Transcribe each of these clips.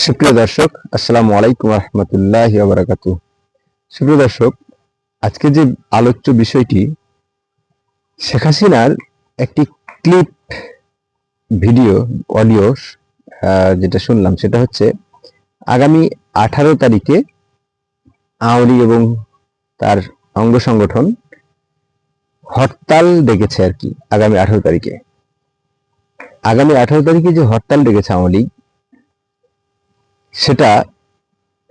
সুপ্রিয় দর্শক, আসসালামু আলাইকুম রহমতুল্লাহ বারাকাতু সুপ্রিয় দর্শক, আজকে যে আলোচ্য বিষয়টি, শেখ হাসিনার একটি ক্লিপ ভিডিও, অডিও যেটা শুনলাম, সেটা হচ্ছে আগামী আঠারো তারিখে আওয়ামী এবং তার অঙ্গ সংগঠন হরতাল ডেকেছে আর কি, আগামী আঠারো তারিখে। আগামী আঠারো তারিখে যে হরতাল ডেকেছে আওয়ামী লীগ সেটা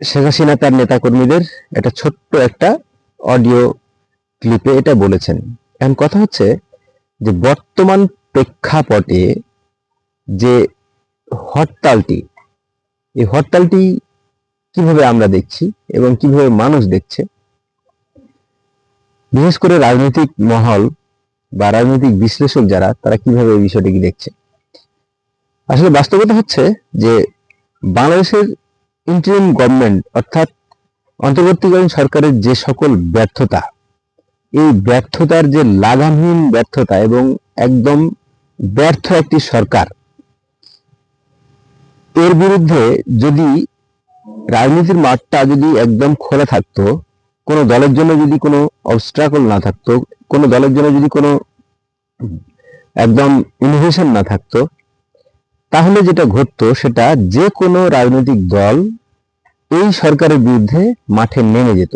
শেখ হাসিনা তার নেতাকর্মীদের একটা ছোট্ট একটা অডিও ক্লিপে এটা বলেছেন। এখন কথা হচ্ছে যে বর্তমান প্রেক্ষাপটে যে হরতালটি, এই হরতালটি কীভাবে আমরা দেখছি এবং কীভাবে মানুষ দেখছে? বিশেষ করে রাজনৈতিক মহল বা রাজনৈতিক বিশ্লেষক যারা, তারা কীভাবে এই বিষয়টিকে দেখছে? আসলে বাস্তবতা হচ্ছে যে বাংলাদেশের ইন্টারিম গভর্নমেন্ট অর্থাৎ অন্তর্বর্তীকালীন সরকারের যে সকল ব্যর্থতা, এই ব্যর্থতার যে লাগামহীন ব্যর্থতা এবং একদম ব্যর্থ একটি সরকার, এর বিরুদ্ধে যদি রাজনীতির মাঠটা যদি একদম খোলা থাকতো, কোনো দলের জন্য যদি কোনো অবস্ট্রাকল না থাকতো, কোনো দলের জন্য যদি কোনো একদম ইনোভেশন না থাকতো তাহলে যেটা ঘটতো সেটা যে কোনো রাজনৈতিক দল এই সরকারের বিরুদ্ধে মাঠে নেমে যেত।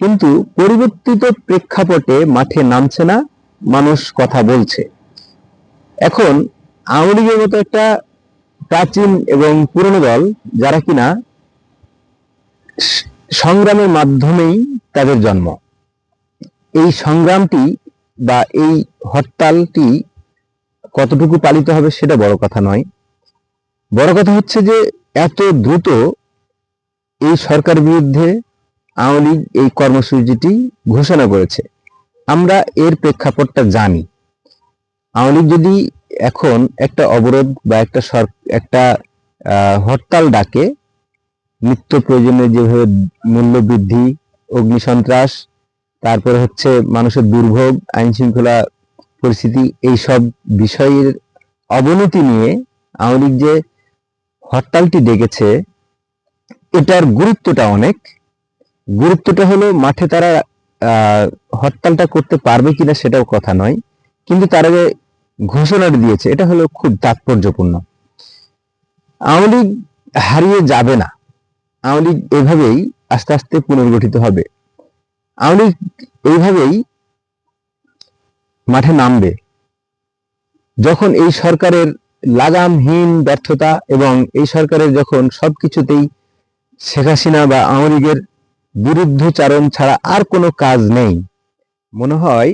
কিন্তু পরিবর্তিত প্রেক্ষাপটে মাঠে নামছে না, মানুষ কথা বলছে। এখন আওয়ামী লীগের মতো একটা প্রাচীন এবং পুরনো দল যারা কিনা সংগ্রামের মাধ্যমেই তাদের জন্ম। এই সংগ্রামটি বা এই হরতালটি কতটুকু পালিত হবে সেটা বড় কথা নয়। বড় কথা হচ্ছে যে এত দ্রুত এই সরকার বিরুদ্ধে আওয়ামী লীগ এই কর্মসূচিটি ঘোষণা করেছে। আমরা এর প্রেক্ষাপটটা জানি। আওয়ামী লীগ যদি এখন একটা অবরোধ বা একটা একটা হরতাল ডাকে, নিত্য প্রয়োজনীয় যেভাবে মূল্য বৃদ্ধি অগ্নিসন্ত্রাস, তারপরে হচ্ছে মানুষের দুর্ভোগ আইন শৃঙ্খলা পরিস্থিতি, এই সব বিষয়ের অবনতি নিয়ে আওয়ামী যে হরতালটি ডেকেছে, এটার গুরুত্বটা অনেক। গুরুত্বটা হলো মাঠে তারা হরতালটা করতে পারবে কিনা সেটাও কথা নয়। কিন্তু তারা যে ঘোষণাটা দিয়েছে, এটা হলো খুব তাৎপর্যপূর্ণ। আওয়ামী লীগ হারিয়ে যাবে না। আওয়ামী লীগ এভাবেই আস্তে আস্তে পুনর্গঠিত হবে। আওয়ামী লীগ এইভাবেই মাঠে নামবে। যখন এই সরকারের লাগামহীন ব্যর্থতা এবং এই সরকারের যখন সবকিছুতেই শেখ হাসিনা বা আওয়ামী লীগের বিরুদ্ধচারণ ছাড়া আর কোনো কাজ নেই, মনে হয়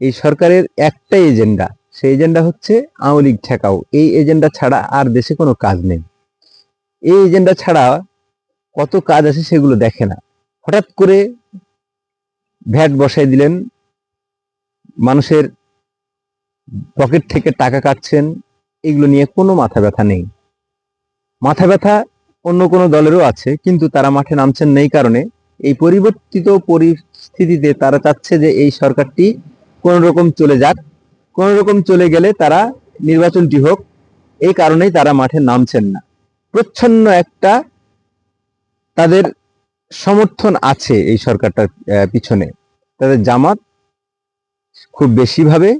এই সরকারের একটাই এজেন্ডা। সেই এজেন্ডা হচ্ছে আওয়ামী লীগ ঠেকাও। এই এজেন্ডা ছাড়া আর দেশে কোনো কাজ নেই। এই এজেন্ডা ছাড়া কত কাজ আছে সেগুলো দেখে না। হঠাৎ করে ভ্যাট বসাই দিলেন মানুষের পকেট থেকে টাকা কাটছেন, এগুলো নিয়ে কোনো মাথা ব্যথা নেই। মাথা ব্যথা অন্য কোনো দলেরও আছে, কিন্তু তারা মাঠে নামছেন নেই কারণে। এই পরিবর্তিত পরিস্থিতিতে তারা চাচ্ছে যে এই সরকারটি কোন রকম চলে যাক কোন রকম চলে গেলে তারা নির্বাচনটি হোক, এই কারণেই তারা মাঠে নামছেন না। প্রচ্ছন্ন একটা তাদের সমর্থন আছে এই সরকারটার পিছনে। তাদের জামাত খুব বেশিভাবে।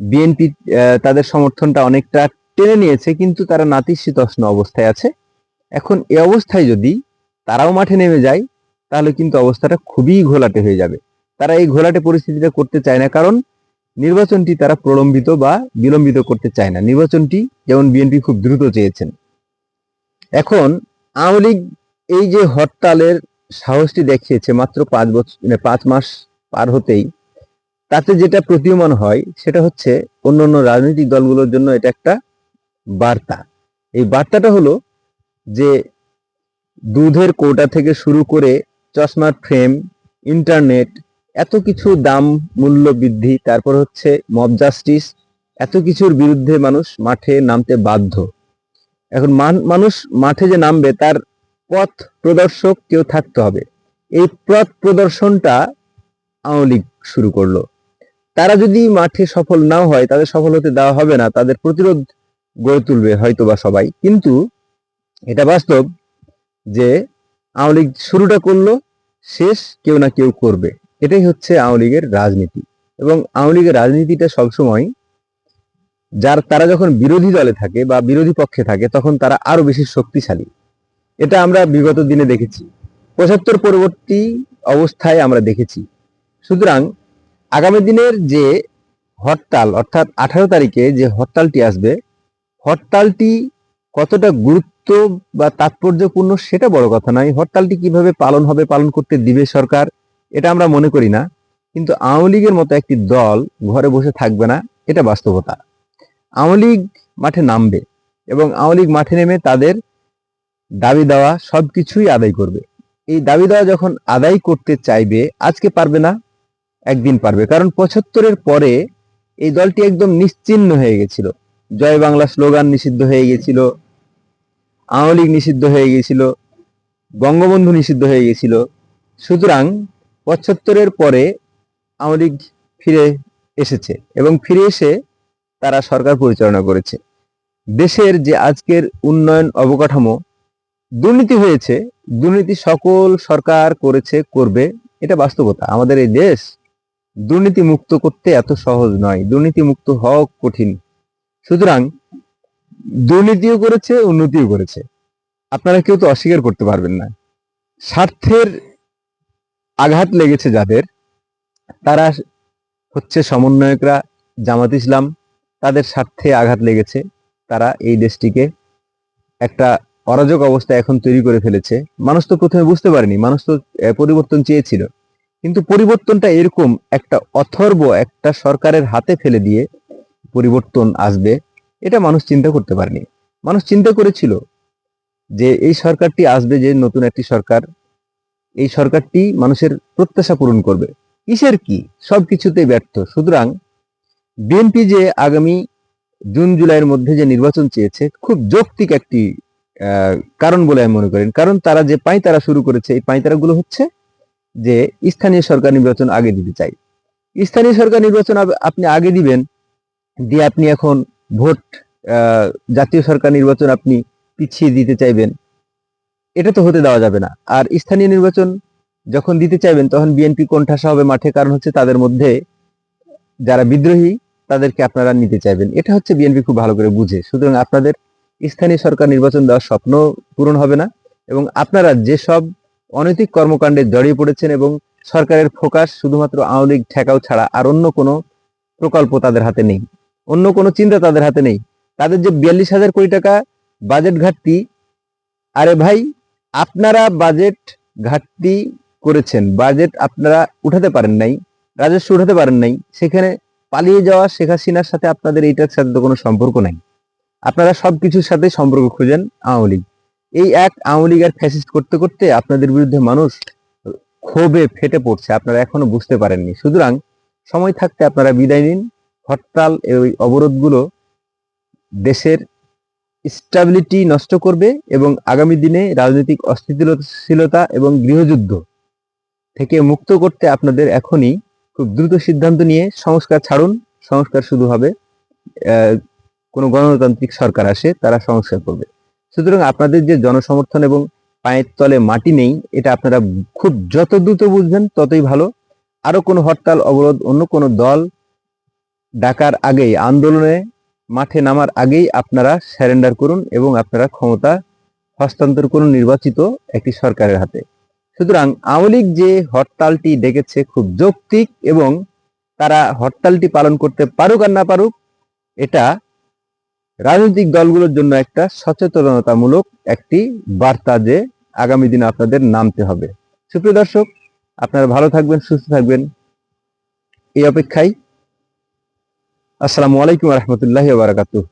বিএনপি তাদের সমর্থনটা অনেকটা টেনে নিয়েছে, কিন্তু তারা নাতিশীতোষ্ণ অবস্থায় আছে। এখন এ অবস্থায় যদি তারাও মাঠে নেমে যায়, তাহলে কিন্তু অবস্থাটা খুবই ঘোলাটে হয়ে যাবে। তারা এই ঘোলাটে পরিস্থিতিটা করতে চায় না, কারণ নির্বাচনটি তারা প্রলম্বিত বা বিলম্বিত করতে চায় না। নির্বাচনটি যেমন বিএনপি খুব দ্রুত চেয়েছেন। এখন আওয়ামী লীগ এই যে হরতালের সাহসটি দেখিয়েছে মাত্র পাঁচ বছর মানে পাঁচ মাস পার হতেই তাতে যেটা প্রতীয়মান হয়, সেটা হচ্ছে অন্য অন্য রাজনৈতিক দলগুলোর জন্য এটা একটা বার্তা। এই বার্তাটা হলো যে দুধের কোটা থেকে শুরু করে চশমার ফ্রেম, ইন্টারনেট, এত কিছু দাম, মূল্য বৃদ্ধি, তারপর হচ্ছে মব জাস্টিস, এত কিছুর বিরুদ্ধে মানুষ মাঠে নামতে বাধ্য। এখন মানুষ মাঠে যে নামবে, তার পথ প্রদর্শক কেউ থাকতে হবে। এই পথ প্রদর্শনটা আওয়ামী লীগ শুরু করল। তারা যদি মাঠে সফল নাও হয়, তাদের সফল হতে দেওয়া হবে না, তাদের প্রতিরোধ গড়ে তুলবে হয়তো বা সবাই। কিন্তু এটা বাস্তব যে আওয়ামী লীগ শুরুটা করল, শেষ কেউ না কেউ করবে। এটাই হচ্ছে আওয়ামী লীগের রাজনীতি। এবং আওয়ামী লীগের রাজনীতিটা সবসময় যার, তারা যখন বিরোধী দলে থাকে বা বিরোধী পক্ষে থাকে, তখন তারা আরও বেশি শক্তিশালী। এটা আমরা বিগত দিনে দেখেছি। পঁচাত্তর পরবর্তী অবস্থায় আমরা দেখেছি। সুতরাং আগামী দিনের যে হরতাল, অর্থাৎ আঠারো তারিখে যে হরতালটি আসবে, হরতালটি কতটা গুরুত্ব বা তাৎপর্যপূর্ণ সেটা বড় কথা নয়। হরতালটি কীভাবে পালন হবে, পালন করতে দিবে সরকার, এটা আমরা মনে করি না। কিন্তু আওয়ামী লীগের মতো একটি দল ঘরে বসে থাকবে না, এটা বাস্তবতা। আওয়ামী লীগ মাঠে নামবে এবং আওয়ামী লীগ মাঠে নেমে তাদের দাবি দেওয়া সবকিছুই আদায় করবে। এই দাবি দেওয়া যখন আদায় করতে চাইবে, আজকে পারবে না একদিন পারবে। কারণ পঁচাত্তরের পরে এই দলটি একদম নিশ্চিহ্ন হয়ে গেছিল। জয় বাংলা স্লোগান নিষিদ্ধ হয়ে গেছিল, আওয়ামী লীগ নিষিদ্ধ হয়ে গেছিল, বঙ্গবন্ধু নিষিদ্ধ হয়ে গেছিল। সুতরাং পঁচাত্তরের পরে আওয়ামী লীগ ফিরে এসেছে এবং ফিরে এসে তারা সরকার পরিচালনা করেছে। দেশের যে আজকের উন্নয়ন অবকাঠামো, দুর্নীতি হয়েছে, দুর্নীতি সকল সরকার করেছে, করবে, এটা বাস্তবতা। আমাদের এই দেশ দুর্নীতি মুক্ত করতে এত সহজ নয় দুর্নীতি মুক্ত হওয়া কঠিন। সুতরাং দুর্নীতিও করেছে, উন্নতিও করেছে। আপনারা কেউ তো অস্বীকার করতে পারবেন না। স্বার্থের আঘাত লেগেছে যাদের, তারা হচ্ছে সমন্বয়করা, জামাত ইসলাম, তাদের স্বার্থে আঘাত লেগেছে। তারা এই দেশটিকে একটা অরাজক অবস্থা এখন তৈরি করে ফেলেছে। মানুষ তো প্রথমে বুঝতে পারেনি, মানুষ তো পরিবর্তন চেয়েছিল। কিন্তু পরিবর্তনটা এরকম, একটা অথর্ব একটা সরকারের হাতে ফেলে দিয়ে পরিবর্তন আসবে, এটা মানুষ চিন্তা করতে পারেনি। মানুষ চিন্তা করেছিল যে এই সরকারটি আসবে, যে নতুন একটি সরকার, এই সরকারটি মানুষের প্রত্যাশা পূরণ করবে। কিসের কি? সবকিছুতেই ব্যর্থ। সুতরাং বিএনপি যে আগামী জুন জুলাইয়ের মধ্যে যে নির্বাচন চেয়েছে, খুব যৌক্তিক একটি কারণ বলে আমি মনে করেন কারণ তারা যে পাঁয়তারা শুরু করেছে, এই পাঁয়তারা গুলো হচ্ছে যে স্থানীয় সরকার নির্বাচন আগে দিতে চাই। স্থানীয় সরকার নির্বাচন আপনি আগে দিবেন, দিয়ে আপনি এখন ভোট জাতীয় সরকার নির্বাচন আপনি পিছিয়ে দিতে চাইবেন। এটা তো হতে দেওয়া যাবে না। আর স্থানীয় নির্বাচন যখন দিতে চাইবেন, তখন বিএনপি কোণঠাসা হবে মাঠে, কারণ হচ্ছে তাদের মধ্যে যারা বিদ্রোহী, তাদেরকে আপনারা নিতে চাইবেন। এটা হচ্ছে বিএনপি খুব ভালো করে বুঝে। সুতরাং আপনাদের স্থানীয় সরকার নির্বাচন দেওয়ার স্বপ্ন পূরণ হবে না, এবং আপনারা যেসব অনৈতিক কর্মকাণ্ডে জড়িয়ে পড়েছেন এবং সরকারের ফোকাস শুধুমাত্র আওয়ামী লীগ ঠেকাও ছাড়া আর অন্য কোনো প্রকল্প তাদের হাতে নেই। অন্য কোনো চিন্তা তাদের হাতে নেই। তাদের যে বিয়াল্লিশ হাজার কোটি টাকা বাজেট ঘাটতি, আরে ভাই, আপনারা বাজেট ঘাটতি করেছেন। বাজেট আপনারা উঠাতে পারেন নাই, রাজস্ব উঠাতে পারেন নাই। সেখানে পালিয়ে যাওয়া শেখ হাসিনার সাথে আপনাদের এইটার সাথে কোনো সম্পর্ক নাই। আপনারা সবকিছুর সাথে সম্পর্ক খুঁজেন আওয়ামী লীগ। এই এক আওয়ামী লীগ আর ফ্যাসিস্ট করতে করতে আপনাদের বিরুদ্ধে মানুষ ক্ষোভে ফেটে পড়ছে, আপনারা এখনও বুঝতে পারেননি। সুতরাং সময় থাকতে আপনারা বিদায় নিন। হরতাল এই অবরোধগুলো দেশের স্টাবিলিটি নষ্ট করবে এবং আগামী দিনে রাজনৈতিক অস্থিতিশীলতা এবং গৃহযুদ্ধ থেকে মুক্ত করতে আপনাদের এখনই খুব দ্রুত সিদ্ধান্ত নিয়ে সংস্কার ছাড়ুন। সংস্কার শুধু হবে কোনো গণতান্ত্রিক সরকার আসে, তারা সংস্কার করবে। সুতরাং আপনাদের যে জনসমর্থন এবং পায়ের তলে মাটি নেই, এটা আপনারা খুব যত দ্রুত বুঝবেন, ততই ভালো। আরও কোনো হরতাল, অবরোধ, অন্য কোনো দল ডাকার আগেই, আন্দোলনে মাঠে নামার আগেই আপনারা স্যারেন্ডার করুন এবং আপনারা ক্ষমতা হস্তান্তর করুন নির্বাচিত একটি সরকারের হাতে। সুতরাং আওয়ামী লীগ যে হরতালটি ডেকেছে খুব যৌক্তিক এবং তারা হরতালটি পালন করতে পারুক আর না পারুক, এটা রাজনৈতিক দলগুলোর জন্য একটা সচেতনতামূলক একটি বার্তা যে আগামী দিনে আপনাদের নামতে হবে। সুপ্রিয় দর্শক, আপনারা ভালো থাকবেন, সুস্থ থাকবেন। এই অপেক্ষায় আসসালামু আলাইকুম রহমতুল্লাহ বারাকাতুহ।